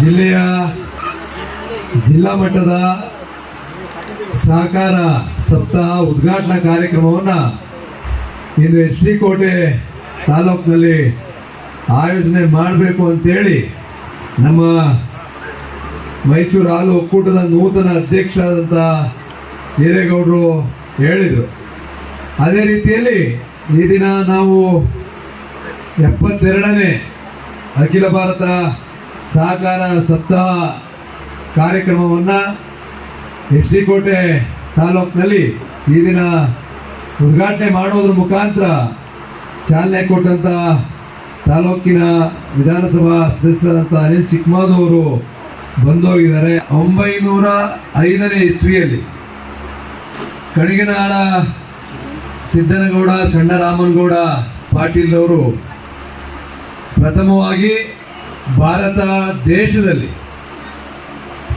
ಜಿಲ್ಲೆಯ ಜಿಲ್ಲಾ ಮಟ್ಟದ ಸಹಕಾರ ಸಪ್ತಾಹ ಉದ್ಘಾಟನಾ ಕಾರ್ಯಕ್ರಮವನ್ನು ಇಂದು ಎಚ್ ಡಿ ಕೋಟೆ ತಾಲೂಕಿನಲ್ಲಿ ಆಯೋಜನೆ ಮಾಡಬೇಕು ಅಂತೇಳಿ ನಮ್ಮ ಮೈಸೂರು ಹಾಲು ಒಕ್ಕೂಟದ ನೂತನ ಅಧ್ಯಕ್ಷರಾದಂಥ ಹಿರೇಗೌಡರು ಹೇಳಿದರು. ಅದೇ ರೀತಿಯಲ್ಲಿ ಈ ದಿನ ನಾವು ಎಪ್ಪತ್ತೆರಡನೇ ಅಖಿಲ ಭಾರತ ಸಹಕಾರ ಸಪ್ತಾಹ ಕಾರ್ಯಕ್ರಮವನ್ನು ಎಸ್ ಕೋಟೆ ತಾಲೂಕಿನಲ್ಲಿ ಈ ದಿನ ಉದ್ಘಾಟನೆ ಮಾಡುವುದರ ಮುಖಾಂತರ ಚಾಲನೆ ಕೊಟ್ಟಂಥ ತಾಲೂಕಿನ ವಿಧಾನಸಭಾ ಸದಸ್ಯರಾದಂಥ ಅನಿಲ್ ಚಿಕ್ಕಮಾದವರು ಬಂದೋಗಿದ್ದಾರೆ. ಒಂಬೈನೂರ ಐದನೇ ಇಸ್ವಿಯಲ್ಲಿ ಕಣಿಗನಾಳ ಸಿದ್ದನಗೌಡ, ಸಣ್ಣರಾಮನಗೌಡ ಪಾಟೀಲ್ ಅವರು ಪ್ರಥಮವಾಗಿ ಭಾರತ ದೇಶದಲ್ಲಿ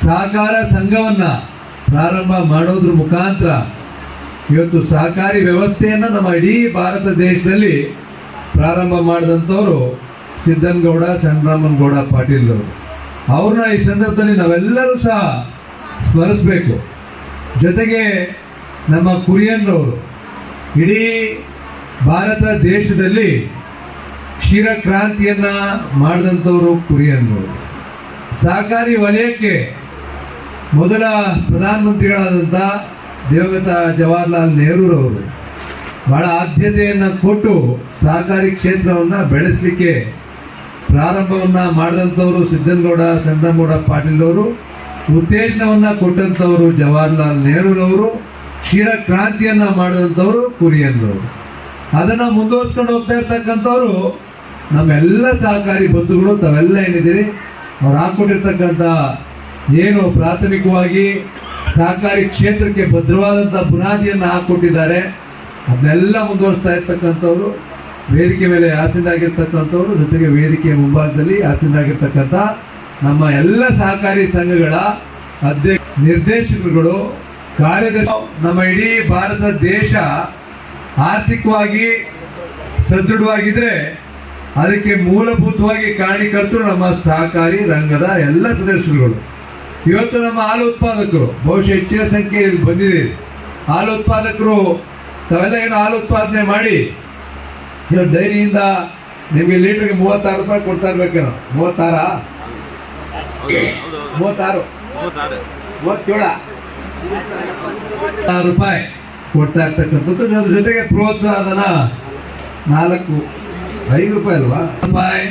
ಸಹಕಾರ ಸಂಘವನ್ನು ಪ್ರಾರಂಭ ಮಾಡೋದ್ರ ಮುಖಾಂತರ ಇವತ್ತು ಸಹಕಾರಿ ವ್ಯವಸ್ಥೆಯನ್ನು ನಮ್ಮ ಇಡೀ ಭಾರತ ದೇಶದಲ್ಲಿ ಪ್ರಾರಂಭ ಮಾಡಿದಂಥವ್ರು ಸಿದ್ದನಗೌಡ ಸಣ್ಣರಾಮನಗೌಡ ಪಾಟೀಲ್ ಅವರು. ಅವ್ರನ್ನ ಈ ಸಂದರ್ಭದಲ್ಲಿ ನಾವೆಲ್ಲರೂ ಸಹ ಸ್ಮರಿಸಬೇಕು. ಜೊತೆಗೆ ನಮ್ಮ ಕುರಿಯನ್ನವರು, ಇಡೀ ಭಾರತ ದೇಶದಲ್ಲಿ ಕ್ಷೀರ ಕ್ರಾಂತಿಯನ್ನ ಮಾಡಿದಂಥವರು ಕುರಿಯನ್ನವರು ಸಹಕಾರಿ ವಲಯಕ್ಕೆ ಮೊದಲ ಪ್ರಧಾನಮಂತ್ರಿಗಳಾದಂಥ ದಿವಂಗತ ಜವಾಹರ್ಲಾಲ್ ನೆಹರೂರವರು ಬಹಳ ಆದ್ಯತೆಯನ್ನು ಕೊಟ್ಟು ಸಹಕಾರಿ ಕ್ಷೇತ್ರವನ್ನು ಬೆಳೆಸಲಿಕ್ಕೆ ಪ್ರಾರಂಭವನ್ನು ಮಾಡಿದಂಥವರು ಸಿದ್ದನಗೌಡ ಸಣ್ಣಗೌಡ ಪಾಟೀಲ್ ಅವರು ಉತ್ತೇಜನವನ್ನು ಕೊಟ್ಟಂಥವರು ಜವಾಹರ್ಲಾಲ್ ನೆಹರೂರವರು, ಕ್ಷೀರ ಕ್ರಾಂತಿಯನ್ನು ಮಾಡಿದಂಥವರು ಕುರಿಯನ್ನವರು ಅದನ್ನು ಮುಂದುವರ್ಸ್ಕೊಂಡು ಹೋಗ್ತಾ ಇರ್ತಕ್ಕಂಥವ್ರು ನಮ್ಮೆಲ್ಲ ಸಹಕಾರಿ ಬಂಧುಗಳು, ತಾವೆಲ್ಲ ಏನಿದ್ದೀರಿ? ಅವ್ರು ಹಾಕ್ಕೊಟ್ಟಿರ್ತಕ್ಕಂಥ ಏನು ಪ್ರಾಥಮಿಕವಾಗಿ ಸಹಕಾರಿ ಕ್ಷೇತ್ರಕ್ಕೆ ಭದ್ರವಾದಂಥ ಬುನಾದಿಯನ್ನು ಹಾಕ್ಕೊಟ್ಟಿದ್ದಾರೆ. ಅದನ್ನೆಲ್ಲ ಮುಂದುವರಿಸ್ತಾ ಇರ್ತಕ್ಕಂಥವ್ರು, ವೇದಿಕೆ ಮೇಲೆ ಆಸೀನಾಗಿರ್ತಕ್ಕಂಥವ್ರು ಜೊತೆಗೆ ವೇದಿಕೆಯ ಮುಂಭಾಗದಲ್ಲಿ ಆಸೀನಾಗಿರ್ತಕ್ಕಂಥ ನಮ್ಮ ಎಲ್ಲ ಸಹಕಾರಿ ಸಂಘಗಳ ಅಧ್ಯಕ್ಷ, ನಿರ್ದೇಶಕರುಗಳು, ಕಾರ್ಯದರ್ಶಿ. ನಮ್ಮ ಇಡೀ ಭಾರತ ದೇಶ ಆರ್ಥಿಕವಾಗಿ ಸದೃಢವಾಗಿದ್ರೆ ಅದಕ್ಕೆ ಮೂಲಭೂತವಾಗಿ ಕಾರಣೀಕರ್ತರು ನಮ್ಮ ಸಹಕಾರಿ ರಂಗದ ಎಲ್ಲ ಸದಸ್ಯರುಗಳು. ಇವತ್ತು ನಮ್ಮ ಹಾಲು ಉತ್ಪಾದಕರು, ಬಹುಶಃ ಹೆಚ್ಚಿನ ಸಂಖ್ಯೆಯಲ್ಲಿ ಬಂದಿದೆ. ಹಾಲು ಉತ್ಪಾದಕರು, ತಾವೆಲ್ಲ ಏನು ಹಾಲು ಉತ್ಪಾದನೆ ಮಾಡಿ? ಇವತ್ತು ಡೈರಿಯಿಂದ ನಿಮಗೆ ಲೀಟ್ರಿಗೆ ಮೂವತ್ತಾರು ರೂಪಾಯಿ ಕೊಡ್ತಾ ಇರ್ಬೇಕೇನೋ? ಮೂವತ್ತಾರ? ಮೂವತ್ತಾರು. ಮೂವತ್ತೇಳ. ರೂಪಾಯಿ ಕೊಡ್ತಾ ಇರ್ತಕ್ಕಂಥದ್ದು. ಜೊತೆಗೆ ಪ್ರೋತ್ಸಾಹಧನ ನಾಲ್ಕು. ಐದು ರೂಪಾಯಿ ಅಲ್ವಾ? ರೂಪಾಯಿ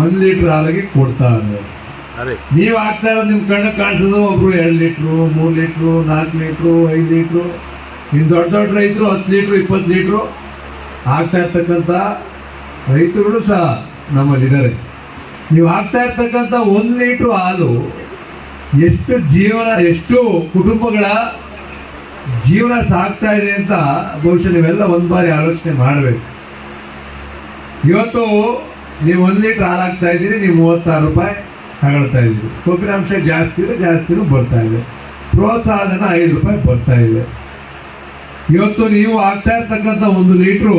ಒಂದು ಲೀಟ್ರ್ ಹಾಲಿಗೆ ಕೊಡ್ತಾ ಇದ್ದಾರೆ. ನೀವು ಹಾಕ್ತಾ ಇರೋದು ನಿಮ್ಮ ಕಣ್ಣು ಕಾಣಿಸೋದು ಒಬ್ರು ಎರಡು ಲೀಟ್ರು ಮೂರು ಲೀಟ್ರು ನಾಲ್ಕು ಲೀಟ್ರು ಐದು ಲೀಟ್ರು. ಇನ್ನು ದೊಡ್ಡ ದೊಡ್ಡ ರೈತರು ಹತ್ತು ಲೀಟ್ರು ಇಪ್ಪತ್ತು ಲೀಟ್ರು. ಹಾಕ್ತಾ ಇರ್ತಕ್ಕಂಥ ರೈತರುಗಳು ಸಹ ನಮ್ಮಲ್ಲಿದ್ದಾರೆ ನೀವು ಆಗ್ತಾ ಇರ್ತಕ್ಕಂಥ ಒಂದು ಲೀಟ್ರು ಹಾಲು ಎಷ್ಟು ಜೀವನ ಎಷ್ಟು ಕುಟುಂಬಗಳ ಜೀವನ ಸಾಗ್ತಾ ಇದೆ ಅಂತ ಬಹುಶಃ ನೀವೆಲ್ಲ ಒಂದು ಬಾರಿ ಆಲೋಚನೆ ಮಾಡಬೇಕು. ಇವತ್ತು ನೀವು ಒಂದು ಲೀಟ್ರ್ ಹಾಲು ಹಾಕ್ತಾ ಇದ್ದೀರಿ, ನೀವು ಮೂವತ್ತಾರು ರೂಪಾಯಿ ತಗೊಳ್ತಾ ಇದ್ದೀರಿ. ಕೊಬ್ಬಿನಾಂಶ ಜಾಸ್ತಿ ಇದೆ ಜಾಸ್ತಿನೂ ಬರ್ತಾ ಇದೆ. ಪ್ರೋತ್ಸಾಹಧನ ಐದು ರೂಪಾಯಿ ಬರ್ತಾ ಇದೆ. ಇವತ್ತು ನೀವು ಆಗ್ತಾ ಇರ್ತಕ್ಕಂಥ ಒಂದು ಲೀಟ್ರು,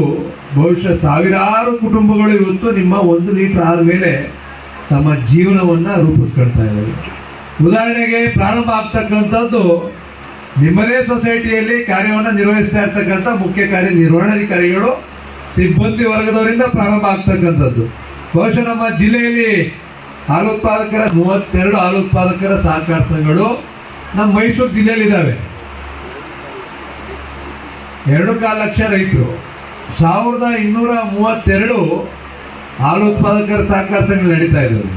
ಬಹುಶಃ ಸಾವಿರಾರು ಕುಟುಂಬಗಳು ಇವತ್ತು ನಿಮ್ಮ ಒಂದು ಲೀಟ್ರ್ ಆದ ಮೇಲೆ ತಮ್ಮ ಜೀವನವನ್ನು ರೂಪಿಸ್ಕೊಳ್ತಾ ಇದ್ದಾರೆ. ಉದಾಹರಣೆಗೆ ಪ್ರಾರಂಭ ಆಗ್ತಕ್ಕಂಥದ್ದು, ನಿಮ್ಮದೇ ಸೊಸೈಟಿಯಲ್ಲಿ ಕಾರ್ಯವನ್ನು ನಿರ್ವಹಿಸ್ತಾ ಇರ್ತಕ್ಕಂಥ ಮುಖ್ಯ ಕಾರ್ಯನಿರ್ವಹಣಾಧಿಕಾರಿಗಳು ಸಿಬ್ಬಂದಿ ವರ್ಗದವರಿಂದ ಪ್ರಾರಂಭ ಆಗ್ತಕ್ಕಂಥದ್ದು. ಬಹುಶಃ ನಮ್ಮ ಜಿಲ್ಲೆಯಲ್ಲಿ ಹಾಲು ಉತ್ಪಾದಕರ, ಮೂವತ್ತೆರಡು ಹಾಲು ಉತ್ಪಾದಕರ ಸಹಕಾರ ಸಂಘಗಳು ನಮ್ಮ ಮೈಸೂರು ಜಿಲ್ಲೆಯಲ್ಲಿದ್ದಾವೆ. ಎರಡು ಕಾಲು ಲಕ್ಷ ರೈತರು. ಸಾವಿರದ ಇನ್ನೂರ ಮೂವತ್ತೆರಡು ಹಾಲು ಉತ್ಪಾದಕರ ಸಹಕಾರ ಸಂಘ ನಡೀತಾ ಇದ್ದಾವೆ.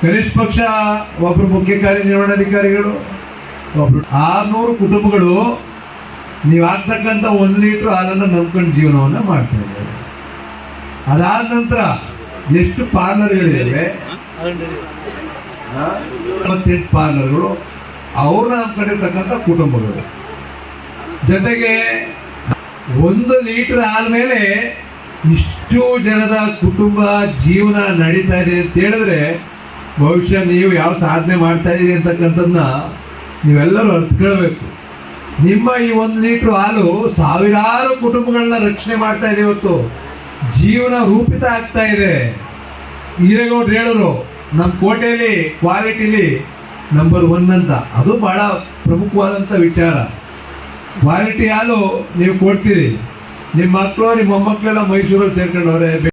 ಕನಿಷ್ಠ ಪಕ್ಷ ಒಬ್ಬರು ಮುಖ್ಯ ಕಾರ್ಯನಿರ್ವಹಣಾಧಿಕಾರಿಗಳು, ಒಬ್ರು ಆರ್ನೂರು ಕುಟುಂಬಗಳು ನೀವು ಆಗ್ತಕ್ಕಂಥ ಒಂದು ಲೀಟ್ರ್ ಹಾಲನ್ನು ನಂಬ್ಕೊಂಡು ಜೀವನವನ್ನು ಮಾಡ್ತಾ ಇದ್ದಾರೆ. ಅದಾದ ನಂತರ ಎಷ್ಟು ಪಾರ್ಲರ್ಗಳಿವೆ ಇಪ್ಪತ್ತೆಂಟು ಪಾರ್ಲರ್ಗಳು ಅವ್ರನ್ನ ನಂಬ್ಕೊಂಡಿರ್ತಕ್ಕಂಥ ಕುಟುಂಬಗಳು. ಜೊತೆಗೆ ಒಂದು ಲೀಟರ್ ಮೇಲೆ ಇಷ್ಟು ಜನದ ಕುಟುಂಬ ಜೀವನ ನಡೀತಾ ಇದೆ ಅಂತ ಹೇಳಿದ್ರೆ ಬಹುಶಃ ನೀವು ಯಾವ ಸಾಧನೆ ಮಾಡ್ತಾ ಇದ್ದೀರಿ ಅಂತಕ್ಕಂಥದ್ದನ್ನ ನೀವೆಲ್ಲರೂ ಅರ್ಥಕೊಳ್ಬೇಕು ನಿಮ್ಮ ಈ ಒಂದು ಲೀಟ್ರ್ ಹಾಲು ಸಾವಿರಾರು ಕುಟುಂಬಗಳನ್ನ ರಕ್ಷಣೆ ಮಾಡ್ತಾ ಇದೆ ಇವತ್ತು. ಜೀವನ ರೂಪಿತ ಆಗ್ತಾ ಇದೆ. ಹಿರೇಗೌಡ್ರು ಹೇಳೋರು ನಮ್ಮ ಕೋಟೆಯಲ್ಲಿ ಕ್ವಾಲಿಟಿಲಿ ನಂಬರ್ ಒನ್ ಅಂತ. ಅದು ಬಹಳ ಪ್ರಮುಖವಾದಂಥ ವಿಚಾರ. ಕ್ವಾಲಿಟಿ ಹಾಲು ನೀವು ಕೊಡ್ತೀರಿ. ನಿಮ್ಮ ಮಕ್ಕಳು, ನಿಮ್ಮ ಮೊಮ್ಮಕ್ಕಳೆಲ್ಲ ಮೈಸೂರಲ್ಲಿ ಸೇರ್ಕೊಂಡವ್ರೆ.